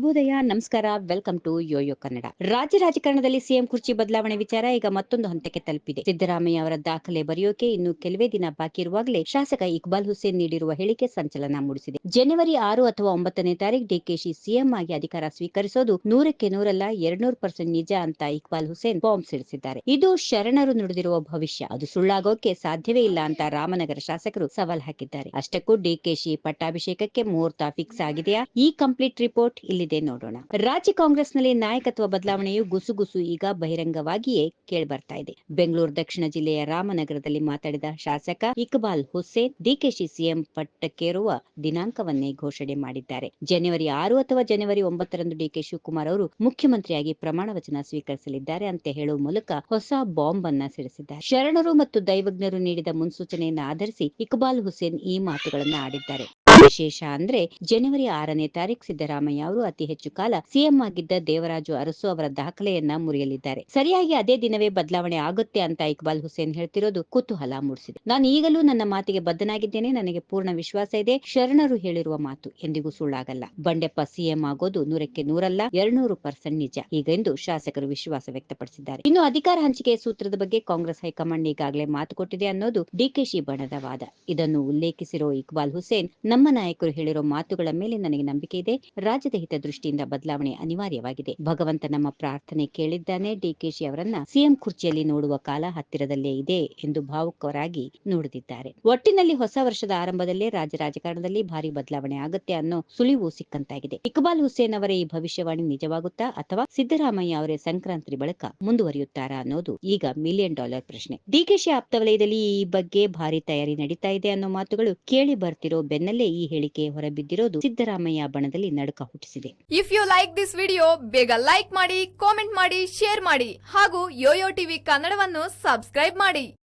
ಶುಭೋದಯ, ನಮಸ್ಕಾರ. Welcome to Yoyo Kannada ರಾಜ್ಯ ರಾಜಕಾರಣದಲ್ಲಿ ಸಿಎಂ ಕುರ್ಚಿ ಬದಲಾವಣೆ ವಿಚಾರ ಈಗ ಮತ್ತೊಂದು ಹಂತಕ್ಕೆ ತಲುಪಿದೆ. ಸಿದ್ದರಾಮಯ್ಯ ಅವರ ದಾಖಲೆ ಬರೆಯೋಕೆ ಇನ್ನು ಕೆಲವೇ ದಿನ ಬಾಕಿ ಇರುವಾಗಲೇ ಶಾಸಕ ಇಕ್ಬಾಲ್ ಹುಸೇನ್ ನೀಡಿರುವ ಹೇಳಿಕೆ ಸಂಚಲನ ಮೂಡಿಸಿದೆ. ಜನವರಿ ಆರು ಅಥವಾ ಒಂಬತ್ತನೇ ತಾರೀಕು ಡಿಕೆಶಿ ಸಿಎಂ ಆಗಿ ಅಧಿಕಾರ ಸ್ವೀಕರಿಸೋದು ನೂರಕ್ಕೆ ನೂರಲ್ಲ, ಎರಡ್ನೂರು ಪರ್ಸೆಂಟ್ ನಿಜ ಅಂತ ಇಕ್ಬಾಲ್ ಹುಸೇನ್ ಬಾಂಬ್ ಸಿಡಿಸಿದ್ದಾರೆ. ಇದು ಶರಣರು ನುಡಿದಿರುವ ಭವಿಷ್ಯ. ಅದು ಸುಳ್ಳಾಗೋಕೆ ಸಾಧ್ಯವೇ ಇಲ್ಲ ಅಂತ ರಾಮನಗರ ಶಾಸಕರು ಸವಾಲ್ ಹಾಕಿದ್ದಾರೆ. ಅಷ್ಟಕ್ಕೂ ಡಿಕೆಶಿ ಪಟ್ಟಾಭಿಷೇಕಕ್ಕೆ ಮುಹೂರ್ತ ಫಿಕ್ಸ್ ಆಗಿದೆಯಾ? ಈ ಕಂಪ್ಲೀಟ್ ರಿಪೋರ್ಟ್ ಇಲ್ಲಿದೆ ನೋಡೋಣ. ರಾಜ್ಯ ಕಾಂಗ್ರೆಸ್ನಲ್ಲಿ ನಾಯಕತ್ವ ಬದಲಾವಣೆಯು ಗುಸುಗುಸು ಈಗ ಬಹಿರಂಗವಾಗಿಯೇ ಕೇಳಿಬರ್ತಾ ಇದೆ. ಬೆಂಗಳೂರು ದಕ್ಷಿಣ ಜಿಲ್ಲೆಯ ರಾಮನಗರದಲ್ಲಿ ಮಾತಾಡಿದ ಶಾಸಕ ಇಕ್ಬಾಲ್ ಹುಸೇನ್, ಡಿಕೆಶಿ ಸಿಎಂ ಪಟ್ಟಕ್ಕೇರುವ ದಿನಾಂಕವನ್ನೇ ಘೋಷಣೆ ಮಾಡಿದ್ದಾರೆ. ಜನವರಿ ಆರು ಅಥವಾ ಜನವರಿ ಒಂಬತ್ತರಂದು ಡಿಕೆ ಶಿವಕುಮಾರ್ ಅವರು ಮುಖ್ಯಮಂತ್ರಿಯಾಗಿ ಪ್ರಮಾಣ ವಚನ ಸ್ವೀಕರಿಸಲಿದ್ದಾರೆ ಅಂತ ಹೇಳುವ ಮೂಲಕ ಹೊಸ ಬಾಂಬ್ ಅನ್ನ ಸಿಡಿಸಿದ್ದಾರೆ. ಶರಣರು ಮತ್ತು ದೈವಜ್ಞರು ನೀಡಿದ ಮುನ್ಸೂಚನೆಯನ್ನು ಆಧರಿಸಿ ಇಕ್ಬಾಲ್ ಹುಸೇನ್ ಈ ಮಾತುಗಳನ್ನು ಆಡಿದ್ದಾರೆ. ವಿಶೇಷ ಅಂದ್ರೆ ಜನವರಿ ಆರನೇ ತಾರೀಕು ಸಿದ್ದರಾಮಯ್ಯ ಅವರು ಅತಿ ಹೆಚ್ಚು ಕಾಲ ಸಿಎಂ ಆಗಿದ್ದ ದೇವರಾಜು ಅರಸು ಅವರ ದಾಖಲೆಯನ್ನ ಮುರಿಯಲಿದ್ದಾರೆ. ಸರಿಯಾಗಿ ಅದೇ ದಿನವೇ ಬದಲಾವಣೆ ಆಗುತ್ತೆ ಅಂತ ಇಕ್ಬಾಲ್ ಹುಸೇನ್ ಹೇಳ್ತಿರೋದು ಕುತೂಹಲ ಮೂಡಿಸಿದೆ. ನಾನು ಈಗಲೂ ನನ್ನ ಮಾತಿಗೆ ಬದ್ಧನಾಗಿದ್ದೇನೆ. ನನಗೆ ಪೂರ್ಣ ವಿಶ್ವಾಸ ಇದೆ. ಶರಣರು ಹೇಳಿರುವ ಮಾತು ಎಂದಿಗೂ ಸುಳ್ಳಾಗಲ್ಲ. ಬಂಡೆಪ್ಪ ಸಿಎಂ ಆಗೋದು ನೂರಕ್ಕೆ ನೂರಲ್ಲ, ಎರಡ್ನೂರು ಪರ್ಸೆಂಟ್ ನಿಜ. ಹೀಗೆಂದು ಶಾಸಕರು ವಿಶ್ವಾಸ ವ್ಯಕ್ತಪಡಿಸಿದ್ದಾರೆ. ಇನ್ನು ಅಧಿಕಾರ ಹಂಚಿಕೆ ಸೂತ್ರದ ಬಗ್ಗೆ ಕಾಂಗ್ರೆಸ್ ಹೈಕಮಾಂಡ್ ಈಗಾಗಲೇ ಮಾತು ಕೊಟ್ಟಿದೆ ಅನ್ನೋದು ಡಿಕೆಶಿ ಬಣದ ವಾದ. ಇದನ್ನು ಉಲ್ಲೇಖಿಸಿರೋ ಇಕ್ಬಾಲ್ ಹುಸೇನ್, ನಮ್ಮ ನಾಯಕರು ಹೇಳಿರೋ ಮಾತುಗಳ ಮೇಲೆ ನನಗೆ ನಂಬಿಕೆ ಇದೆ. ರಾಜ್ಯದ ಹಿತದೃಷ್ಟಿಯಿಂದ ಬದಲಾವಣೆ ಅನಿವಾರ್ಯವಾಗಿದೆ. ಭಗವಂತ ನಮ್ಮ ಪ್ರಾರ್ಥನೆ ಕೇಳಿದ್ದಾನೆ. ಡಿಕೆಶಿ ಅವರನ್ನ ಸಿಎಂ ಕುರ್ಚಿಯಲ್ಲಿ ನೋಡುವ ಕಾಲ ಹತ್ತಿರದಲ್ಲೇ ಇದೆ ಎಂದು ಭಾವುಕರಾಗಿ ನುಡಿದಿದ್ದಾರೆ. ಒಟ್ಟಿನಲ್ಲಿ ಹೊಸ ವರ್ಷದ ಆರಂಭದಲ್ಲೇ ರಾಜ್ಯ ರಾಜಕಾರಣದಲ್ಲಿ ಭಾರಿ ಬದಲಾವಣೆ ಆಗುತ್ತೆ ಅನ್ನೋ ಸುಳಿವು ಸಿಕ್ಕಂತಾಗಿದೆ. ಇಕ್ಬಾಲ್ ಹುಸೇನ್ ಅವರ ಈ ಭವಿಷ್ಯವಾಣಿ ನಿಜವಾಗುತ್ತಾ ಅಥವಾ ಸಿದ್ದರಾಮಯ್ಯ ಅವರೇ ಸಂಕ್ರಾಂತಿ ಬಳಿಕ ಮುಂದುವರಿಯುತ್ತಾರಾ ಅನ್ನೋದು ಈಗ ಮಿಲಿಯನ್ ಡಾಲರ್ ಪ್ರಶ್ನೆ. ಡಿಕೆಶಿ ಆಪ್ತ ವಲಯದಲ್ಲಿ ಈ ಬಗ್ಗೆ ಭಾರಿ ತಯಾರಿ ನಡೀತಾ ಇದೆ ಅನ್ನೋ ಮಾತುಗಳು ಕೇಳಿ ಬರ್ತಿರೋ ಬೆನ್ನಲ್ಲೇ ಈ ಹೇಳಿಕೆ ಹೊರಬಿದ್ದಿರೋದು ಸಿದ್ದರಾಮಯ್ಯ ಬಣದಲ್ಲಿ ನಡುಕ ಹುಟ್ಟಿಸಿದೆ. If you like this video ಬೇಗ ಲೈಕ್ ಮಾಡಿ ಕಾಮೆಂಟ್ ಮಾಡಿ ಶೇರ್ ಮಾಡಿ ಹಾಗೂ ಯೋಯೋ ಟಿವಿ ಕನ್ನಡವನ್ನು ಸಬ್ಸ್ಕ್ರೈಬ್ ಮಾಡಿ.